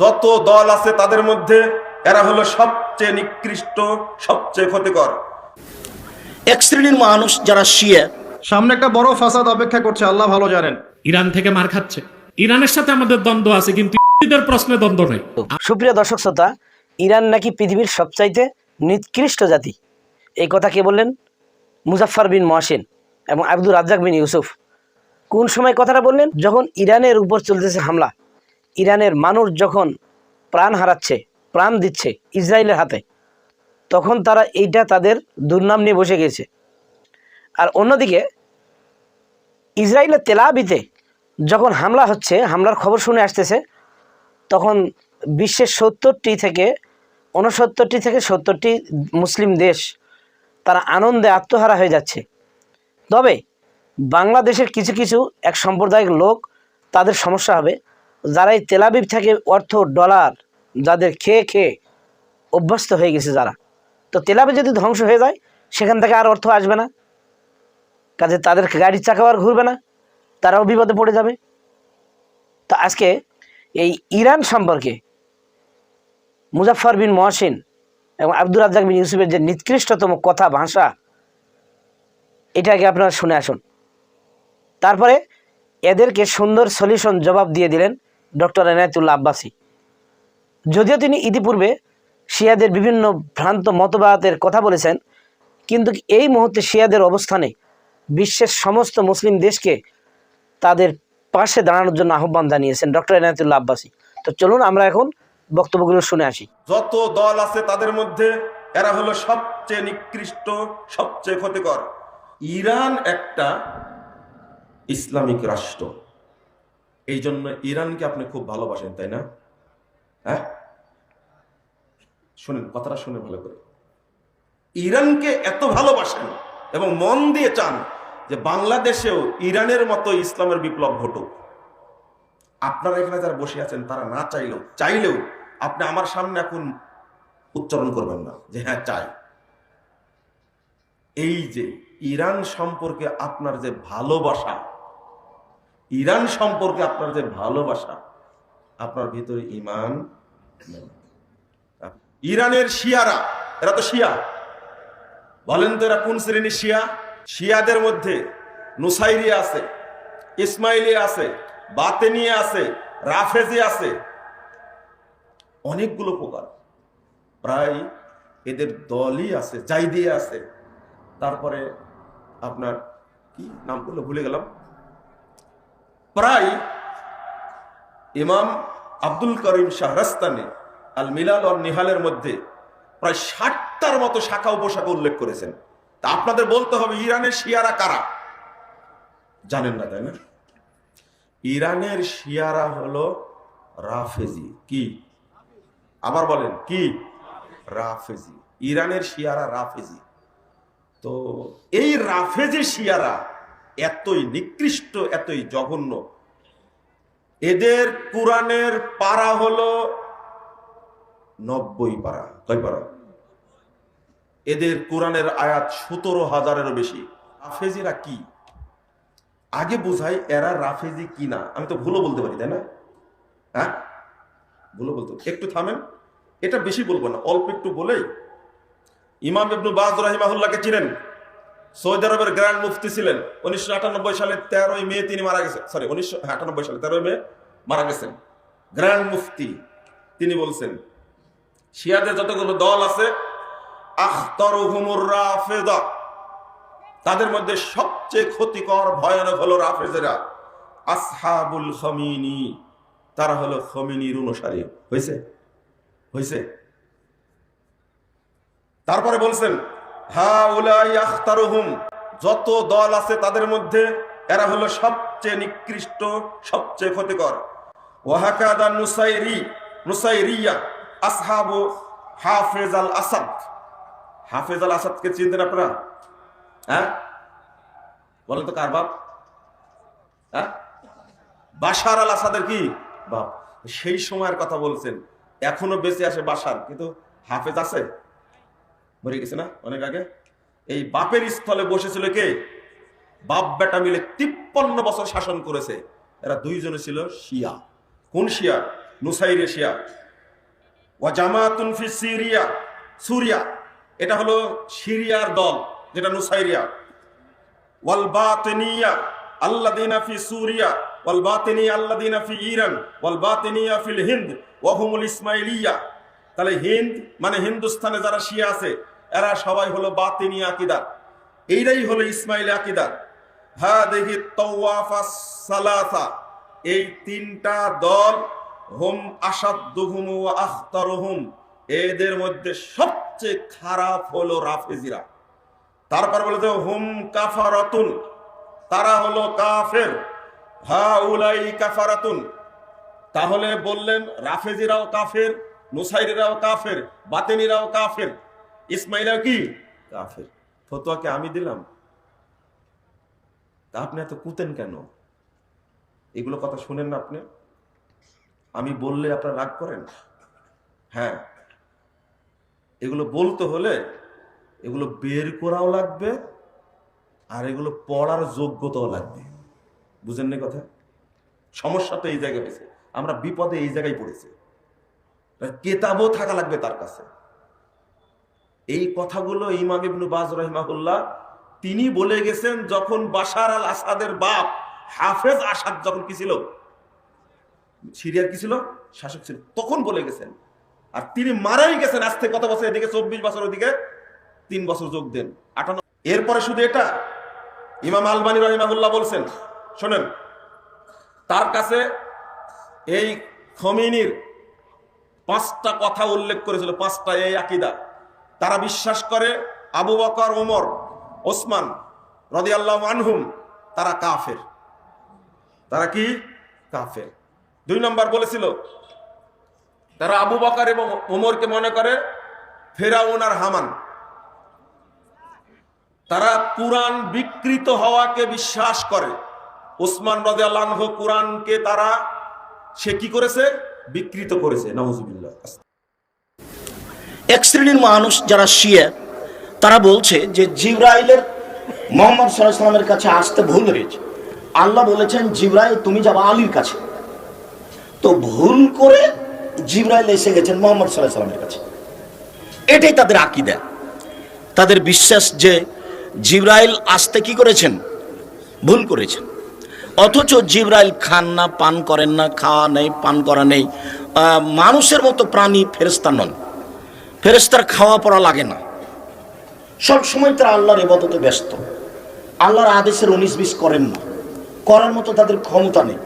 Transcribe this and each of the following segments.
যত দল আছে তাদের মধ্যে এরা হলো সবচেয়ে নিকৃষ্ট সবচেয়ে ক্ষতিকর। এক শ্রেণির মানুষ যারা শিয়া সামনে একটা বড় ফাসাদ অপেক্ষা করছে আল্লাহ ভালো জানেন। ইরান থেকে মার খাচ্ছে। ইরানের সাথে আমাদের দ্বন্দ্ব আছে কিন্তু ইহুদিদের প্রশ্নে দ্বন্দ্ব নেই। সুপ্রিয় দর্শক শ্রোতা ইরান নাকি পৃথিবীর সবচাইতে নিকৃষ্ট জাতি? এই কথা কে বললেন? মুজাফফর বিন মহাসিন এবং আব্দুর রাজ্জাক বিন ইউসুফ। কোন সময় কথাটা বললেন? যখন ইরানের উপর চলতেছে হামলা। ইরানের মানুষ যখন প্রাণ হারাচ্ছে, প্রাণ দিচ্ছে ইসরায়েলের হাতে, তখন তারা এইটা তাদের দুর্নাম নিয়ে বসে গেছে। আর অন্যদিকে, ইসরায়েলের তেলাবিতে যখন হামলা হচ্ছে, হামলার খবর শুনে আসতেছে, তখন বিশ্বের সত্তরটি থেকে উনসত্তরটি থেকে সত্তরটি মুসলিম দেশ তারা আনন্দে আত্মহারা হয়ে যাচ্ছে। তবে বাংলাদেশের কিছু কিছু এক সাম্প্রদায়িক লোক তাদের সমস্যা হবে। যারা এই তেলাবিব থেকে, অর্থ, ডলার, যাদের খেয়ে খেয়ে অভ্যস্ত হয়ে গেছে যারা। তো তেলাবি যদি ধ্বংস হয়ে যায়, সেখান থেকে আর অর্থ আসবে না। কাজে তাদের গাড়ির চাকাও আর ঘুরবে না। তারাও বিপদে পড়ে যাবে। তো আজকে এই ইরান সম্পর্কে মুজাফফর বিন মহসিন এবং আব্দুর রাজ্জাক বিন ইউসুফের যে নিকৃষ্টতম কথা, ভাষা, এটাকে আপনারা শুনে আসুন। তারপরে এদেরকে সুন্দর সলিউশন জবাব দিয়ে দিলেন ডক্টর এনায়তুল্লাহ আব্বাসী। যদিও তিনি ইতিপূর্বে শিয়াদের বিভিন্ন ভ্রান্ত মতবাদের কথা বলেছেন, কিন্তু এই মুহূর্তে শিয়াদের অবস্থানে বিশ্বের সমস্ত মুসলিম দেশকে তাদের পাশে দাঁড়ানোর জন্য আহ্বান জানিয়েছেন ডক্টর এনায়তুল্লাহ আব্বাসী। তো চলুন আমরা এখন বক্তব্যগুলো শুনে আসি। যত দল আছে তাদের মধ্যে এরা হলো সবচেয়ে নিকৃষ্ট, সবচেয়ে ক্ষতিকর। ইরান একটা ইসলামিক রাষ্ট্র। এই জন্য ইরানকে আপনি খুব ভালোবাসেন, তাই না? হ্যাঁ? শুনেন, কথাটা শুনে ভালো করে। ইরানকে এত ভালোবাসেন এবং মন দিয়ে চান যে বাংলাদেশেও ইরানের মতো ইসলামের বিপ্লব ঘটুক। আপনারা এখানে যারা বসে আছেন, তারা না চাইলেও চাইলেও আপনি আমার সামনে এখন উচ্চারণ করবেন না যে হ্যাঁ চাই। এই যে ইরান সম্পর্কে আপনার যে ভালোবাসা ইরান সম্পর্কে আপনার যে ভালোবাসা, আপনার ভিতরে ইমান ইরানের শিয়ারা, এরা তো শিয়া। বলেন তো এরা কোন শ্রেণির শিয়া? শিয়াদের মধ্যে নুসাইরি আছে ইসমাইলি আছে, বাতেনিয়া আছে, রাফেজি আছে। অনেকগুলো প্রকার। প্রায় এদের দলই আছে জাইদি আছে। তারপরে আপনার কি? নাম করলে ভুলে গেলাম। প্রায় ইমাম আব্দুল করিম শাহরাস্তানে আল মিলাল আর নিহালের মধ্যে প্রায় ষাটটার মতো শাখা উপশাখা উল্লেখ করেছেন। তা আপনাদের বলতে হবে, ইরানের শিয়ারা কারা? জানেন না, তাই না? ইরানের শিয়ারা হলো রাফেজি। কি? আবার বলেন, কি? রাফেজি। ইরানের শিয়ারা রাফেজি। তো এই রাফেজি শিয়ারা এতই নিকৃষ্ট, এতই জঘন্য। এদের কোরআনের পারা হলো নব্বই পারা। কয় পারা? এদের কোরআনের আয়াত সতেরো হাজারেরও বেশি। রাফেজিরা কি? আগে বোঝাই এরা রাফেজি কি না। আমি তো ভুলও বলতে পারি, তাই না? হ্যাঁ? ভুলও বলতে একটু থামেন। এটা বেশি বলব না। অল্প একটু বলেই। ইমাম ইবনুল বাজ রাহিমাহুল্লাহকে চিনেন? সৌদি আরবের গ্র্যান্ড মুফতি ছিলেন। উনিশশো আটানব্বই সালে তেরোই মে তিনি মারা গেছেন। সরি উনিশশো আটানব্বই সালে তেরোই মে মারা গেছেন। গ্র্যান্ড মুফতি তিনি বলছেন, শিয়াদের যতগুলো দল আছে তাদের মধ্যে সবচেয়ে ক্ষতিকর, ভয়ানক হলো রাফেজেরা আসহাবুল খমিনি, তারা হলো খমিনির অনুসারী। হয়েছে হয়েছে তারপরে বলছেন হা উলাই আখতারুহুম, যত দল আছে তাদের মধ্যে এরা হলো সবচেয়ে নিকৃষ্ট, সবচেয়ে ক্ষতিকর। ওয়াহাকাদা নুসাইরি, নুসাইরিয়া, আসহাবু হাফেজ আল আসাদ। হাফেজ আল আসাদকে চিনতেন আপনারা? হ্যাঁ? বলেন তো কার বাপ? হ্যাঁ? বাশার আল আসাদের কি বাপ? সেই সময়ের কথা বলছেন। এখনও বেঁচে আছে বাসার কিন্তু হাফেজ আছে? মরে গেছে না? অনেক আগে? এই বাপের স্থলে বসেছিল কে? বাপ বেটা মিলে তিপ্পান্ন বছর শাসন করেছে। এরা দুইজনে ছিল শিয়া। কোন শিয়া? নুসাইরেশিয়া ও জামাতুন ফি সিরিয়া, সুরিয়া। এটা হলো সিরিয়ার দল, যেটা নুসাইরিয়া। ওয়াল বাতিনিয়া আল্লাযিনা ফি সুরিয়া, ওয়াল বাতিনিয়া আল্লাযিনা ফি ইরান, ওয়াল বাতিনিয়া ফিল হিন্দ, ওয়া হুমুল ইসমাইলিয়া। তাহলে হিন্দ মানে হিন্দুস্তানে যারা শিয়া আছে এরা সবাই হলো বাতিনি আকিদার এইটাই হলো ইসমাইল আকিদার হাদিহি তাওয়াফা সালাসা। এই তিনটা দল হুম আসাদুহুম ওয়া আখতারুহুম। এদের মধ্যে সবচেয়ে খারাপ হলো রাফেজিরা। তারপর বলে হুম কাফারাতুন। তারা হলো কাফের। হা উলাই কাফারাতুন। তাহলে বললেন, রাফেজিরাও কাফের, নুসাইরিরাও কাফের, বাতেনিরাও কাফের। ইসমাইলাও কি? কাফের। ফতোয়াকে আমি দিলাম। তা আপনি এত কুতেন কেন? এগুলো কথা শুনেন না আপনি? আমি বললে আপনার রাগ করেন? হ্যাঁ। এগুলো বলতে হলে এগুলো বের করাও লাগবে আর এগুলো পড়ার যোগ্যতাও লাগবে। বুঝেন না কথা? সমস্যা তো এই জায়গায় হয়েছে। আমরা বিপদে এই জায়গায় পড়েছি। কেতাবও থাকা লাগবে তার কাছে। এই কথাগুলো ইমাম ইবনু বাজ রহিমাহুল্লাহ, তিনি বলে গেছেন যখন বাশার আল আসাদের বাপ হাফেজ আসাদ যখন কি ছিল? সিরিয়ার কি ছিল? শাসক ছিল। তখন বলে গেছেন। আর তিনি মারাই গেছেন আজ থেকে কত বছর? এদিকে চব্বিশ বছর, ওদিকে তিন বছর যোগ দেন। আটান্ন এরপরে শুধু এটা, ইমাম আলবানী রহিমাহুল্লাহ বলছেন, শোনেন, তার কাছে এই খমিনির পাঁচটা কথা উল্লেখ করেছিল, পাঁচটা এই আকিদা। তারা বিশ্বাস করে আবু বকর ওমর ওসমান রদিয়াল্লাহ আনহুম, তারা কাফের। তারা কি? কাফের। দুই নম্বর বলেছিল, তারা আবু বকর এবং ওমরকে মনে করে ফেরাউন আর হামান। তারা কোরআন বিকৃত হওয়াকে বিশ্বাস করে। ওসমান রদিয়াল্লাহ আনহু কোরআনকে তারা সে কি করেছে? বিকৃত করেছে নওয়াজুবিল্লাহ এক শ্রেণির মানুষ যারা শিয়া, তারা বলছে যে জিব্রাইলের মোহাম্মদ সাল্লাহ সাল্লামের কাছে আসতে ভুল হয়েছে। আল্লাহ বলেছেন, জিব্রাইল, তুমি যাবা আলীর কাছে। তো ভুল করে জিব্রাইল এসে গেছেন মোহাম্মদ সাল্লাহ কাছে। এটাই তাদের আকিদা। তাদের বিশ্বাস যে জিব্রাইল আসতে কি করেছেন? ভুল করেছেন। অথচ জিব্রাইল খান না, পান করেন না, খাওয়া নেই, পান করা নেই। মানুষের মতো প্রাণী ফেরেস্তা নন। ফেরেস্তার খাওয়া পড়া লাগে না। সব সময় তারা আল্লাহর এবাদতে ব্যস্ত। আল্লাহর আদেশের উনিশ বিশ করেন না। করার মতো তাদের ক্ষমতা নেই।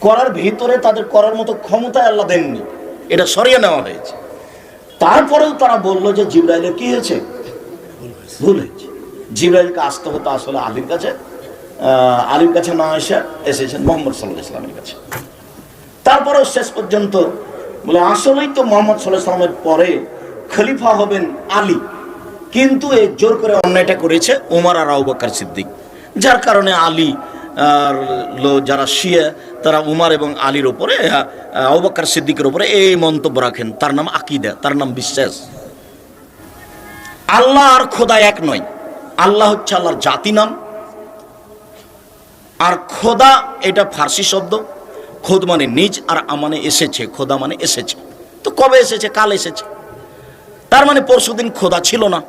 করার ভিতরে তাদের করার মতো ক্ষমতা আল্লাহ দেননি। এটা সরিয়ে নেওয়া হয়েছে। তারপরেও তারা বলল যে জিব্রাইলের কি হয়েছে? ভুল হয়েছে। জিব্রাইলকে আসতে হতো আসলে আলীর কাছে। আলীর কাছে না এসে এসেছেন মোহাম্মদ সাল্লাহ ইসলামের কাছে। তারপরেও শেষ পর্যন্ত বলে, আসলেই তো মোহাম্মদ সাল্লামের পরে খলিফা হবেন আলী। কিন্তু এই জোর করে অন্যায়টা করেছে ওমর আর আউবাকার সিদ্দিক। যার কারণে আলী আর যারা শিয়া, তারা উমার এবং আলীর ওপরে আউবাকার সিদ্দিকের ওপরে এই মন্তব্য রাখেন। তার নাম আকিদা, তার নাম বিশ্বাস। আল্লাহ আর খোদা এক নয়। আল্লাহ হচ্ছে আল্লাহর জাতি নাম। আর খোদা এটা ফার্সি শব্দ। খোদ মানে নিজ আর আমানে এসেছে, খোদা মানে এসেছে। তো কবে এসেছে? কাল এসেছে। তার মানে পরশুদিন খোদা ছিল না।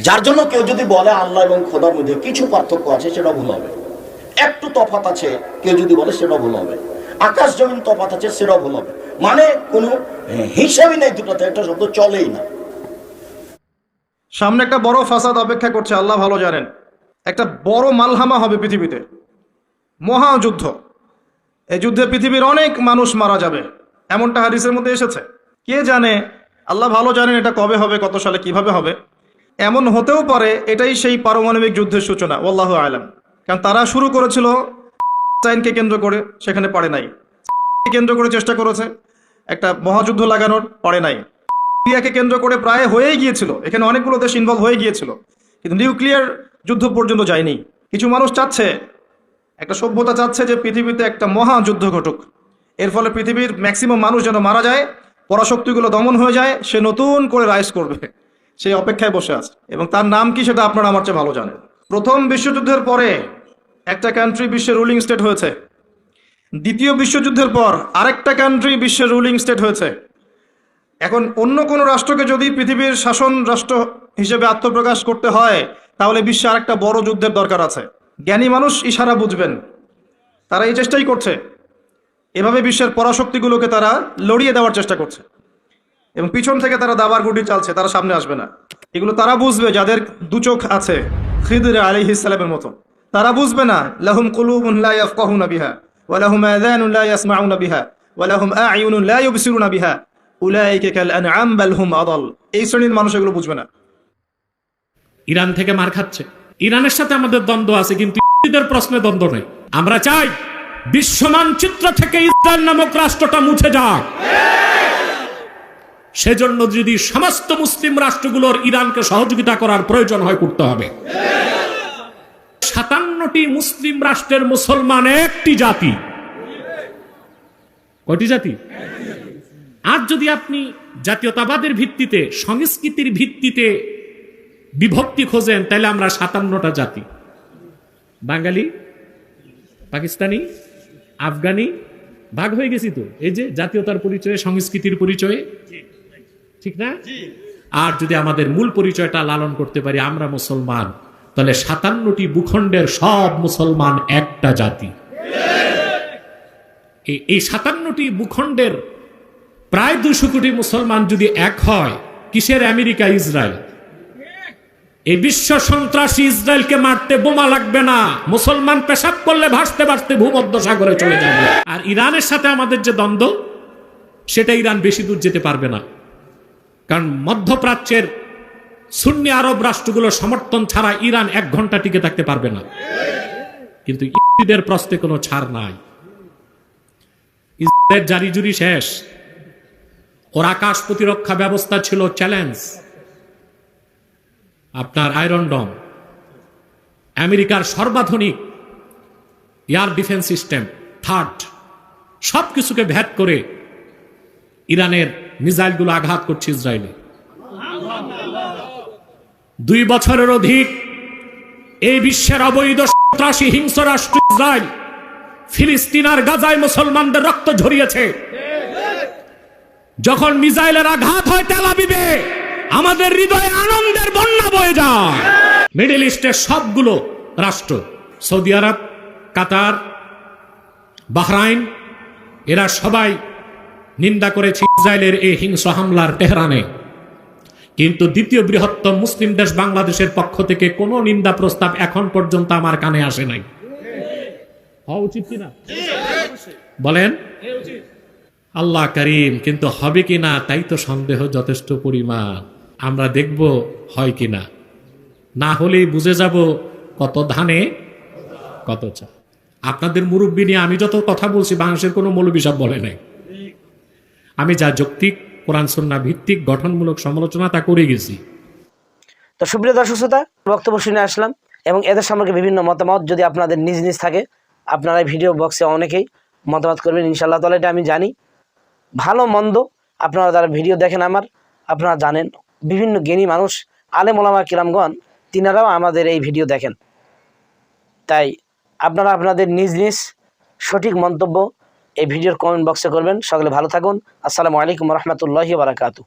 যার জন্য কেউ যদি বলে আল্লাহ এবং খোদার মধ্যে কিছু পার্থক্য আছে, সেটা ভুল হবে। একটু তফাত আছে, কেউ যদি বলে সেটা ভুল হবে। আকাশ জমিন তফাত আছে সেটা ভুল হবে। মানে কোনো হিসাবই নেই দুটোতে, একটা শব্দ চলেই না। সামনে একটা বড় ফাসাদ অপেক্ষা করছে, আল্লাহ ভালো জানেন। একটা বড় মালহামা হবে পৃথিবীতে। মহাযুদ্ধ। এই যুদ্ধে পৃথিবীর অনেক মানুষ মারা যাবে। এমনটা হাদিসের মধ্যে এসেছে। কে জানে? আল্লাহ ভালো জানেন এটা কবে হবে, কত সালে কীভাবে হবে। এমন হতেও পারে এটাই সেই পারমাণবিক যুদ্ধের সূচনা ওল্লাহ আলম। কারণ তারা শুরু করেছিল চাইনকে কেন্দ্র করে, সেখানে পারে নাই। কেন্দ্র করে চেষ্টা করেছে, একটা মহাযুদ্ধ লাগানোর, পারে নাই। সিরিয়াকে কেন্দ্র করে প্রায় হয়েই গিয়েছিল, এখানে অনেকগুলো দেশ ইনভলভ হয়ে গিয়েছিল। কিন্তু নিউক্লিয়ার যুদ্ধ পর্যন্ত যায়নি। কিছু মানুষ চাচ্ছে একটা সভ্যতা চাচ্ছে যে পৃথিবীতে একটা মহা যুদ্ধ ঘটুক। এর ফলে পৃথিবীর ম্যাক্সিমাম মানুষ যেন মারা যায়, পরাশক্তিগুলো দমন হয়ে যায়, সে নতুন করে রাইজ করবে। সেই অপেক্ষায় বসে আছে। এবং তার নাম কি সেটা আপনারা আমার চেয়ে ভালো জানেন। প্রথম বিশ্বযুদ্ধের পরে একটা কান্ট্রি বিশ্বের রুলিং স্টেট হয়েছে। দ্বিতীয় বিশ্বযুদ্ধের পর আরেকটা কান্ট্রি বিশ্বের রুলিং স্টেট হয়েছে। এখন অন্য কোনো রাষ্ট্রকে যদি পৃথিবীর শাসন রাষ্ট্র হিসেবে আত্মপ্রকাশ করতে হয়, তাহলে বিশ্বে আরেকটা বড় যুদ্ধের দরকার আছে। জ্ঞানী মানুষ ইশারা বুঝবেন। তারা এই চেষ্টাই করছে। এভাবে বিশ্বের পরাশক্তিগুলোকে তারা লড়িয়ে দেওয়ার চেষ্টা করছে। এবং পিছন থেকে তারা দাবার গুটি চালছে, তারা সামনে আসবে না। এগুলো তারা বুঝবে যাদের দু চোখ আছে, খিদরে আলী ইসলামের মতো। তারা বুঝবে না, লাহুম কুলুবুন লা ইয়াফকাহুনা বিহা, ওয়া লাহুম আযানুন লা ইয়াসমাউনা বিহা, ওয়া লাহুম আ'য়ুনুন লা ইউবসিরুনা বিহা। উলাইকা কাল আনআম, বাল হুম আদাল। এই শ্রেণির মানুষ এগুলো বুঝবে না। ইরান থেকে মার খাচ্ছে। ইরানের সাথে আমাদের দ্বন্দ্ব আছে, কিন্তু ইহুদিদের প্রশ্নে দ্বন্দ্ব নেই। আমরা চাই বিশ্ব মানচিত্র থেকে ইসরায়েল নামক রাষ্ট্রটা মুছে যাক। সেজন্য যদি সমস্ত মুসলিম রাষ্ট্রগুলোর ইরানকে সহযোগিতা করার প্রয়োজন হয়, করতে হবে। সাতান্নটি মুসলিম রাষ্ট্রের মুসলমান একটি জাতি। কয়টি জাতি? আজ যদি আপনি জাতীয়তাবাদের ভিত্তিতে, সংস্কৃতির ভিত্তিতে বিভক্তি খোঁজেন তাহলে আমরা সাতান্নটা জাতি। বাঙালি, পাকিস্তানি, আফগানি, ভাগ হয়ে গেছি তো। এই যে জাতীয়তার পরিচয়ে, সংস্কৃতির পরিচয়ে। ঠিক না? আর যদি আমাদের মূল পরিচয়টা লালন করতে পারি, আমরা মুসলমান, তাহলে সাতান্নটি ভূখণ্ডের সব মুসলমান একটা জাতি। এই- সাতান্নটি ভূখণ্ডের প্রায় দুশো কোটি মুসলমান যদি এক হয়, কিসের আমেরিকা, ইসরায়েল? এই বিশ্ব সন্ত্রাসী ইসরায়েলকে মারতে বোমা লাগবে না। মুসলমান পেশাব করলে ভাসতে ভাসতে ভূমধ্য সাগরে চলে যাবে। আর ইরানের সাথে আমাদের যে দ্বন্দ্ব, সেটা ইরান বেশি দূর যেতে পারবে না। কারণ মধ্যপ্রাচ্যের সুন্নি আরব রাষ্ট্রগুলোর সমর্থন ছাড়া ইরান এক ঘণ্টা টিকে থাকতে পারবে না। কিন্তু ইহুদিদের প্রশ্নে কোনো ছাড় নাই। ইসরায়েলের জারি জুরি শেষ। ওর আকাশ প্রতিরক্ষা ব্যবস্থা ছিল চ্যালেঞ্জ। আপনার আয়রন ডম, আমেরিকার সর্বাধুনিক এয়ার ডিফেন্স সিস্টেম, থার্ড সব কিছুকে ভ্যাট করে ইরানের মিসাইলগুলো আঘাত করছে ইসরায়েলে। দুই বছরের অধিক এই বিশ্বের অবৈধ সন্ত্রাসী হিংস্র রাষ্ট্র ইসরায়েল, ফিলিস্তিন আর গাজায় মুসলমানদের রক্ত ঝরিয়েছে। যখন মিসাইলের আঘাত হয় তেল আবিবে আমাদের হৃদয়ে আনন্দের বন্যা বয়ে যায় মিডল ইস্টের সবগুলো রাষ্ট্র, সৌদি আরব, কাতার, বাহরাইন, এরা সবাই নিন্দা করেছে ইসরায়েলের এই হিংস্র হামলার তেহরানে। কিন্তু দ্বিতীয় বৃহত্তম মুসলিম দেশ বাংলাদেশের পক্ষ থেকে কোনো নিন্দা প্রস্তাব এখন পর্যন্ত আমার কানে আসে নাই। হওয়া উচিত কিনা? বলেন। আল্লাহ করিম, কিন্তু হবে কিনা তাই তো সন্দেহ যথেষ্ট পরিমাণ। আমরা দেখব হয় কি না না হলেই বুঝে যাব কত ধানে, কত চা। আপনাদের মুরব্বী নিয়ে আমি যত কথা বলছি, বাংলাদেশের কোনো মৌলবী সব বলে নাই। আমি যা যৌক্তিক কোরআন সন্না ভিত্তিক গঠনমূলক সমালোচনা তা করে গেছি। তো সুপ্রিয় দর্শক শ্রোতা, বক্তব্য শুনে আসলাম এবং এদের সম্পর্কে বিভিন্ন মতামত যদি আপনাদের নিজ নিজ থাকে, আপনারা ভিডিও বক্সে অনেকেই মতামত করবেন ইনশাল্লাহ তাহলে এটা আমি জানি। ভালো, মন্দ, আপনারা যারা ভিডিও দেখেন আমার, আপনারা জানেন বিভিন্ন জ্ঞানী মানুষ আলেমোলামা কিরামগণ, তিনারাও আমাদের এই ভিডিও দেখেন। তাই আপনারা আপনাদের নিজ নিজ সঠিক মন্তব্য এই ভিডিওর কমেন্ট বক্সে করবেন। সকলে ভালো থাকুন। আসসালামু আলাইকুম রহমতুল্লাহি বারাকাতু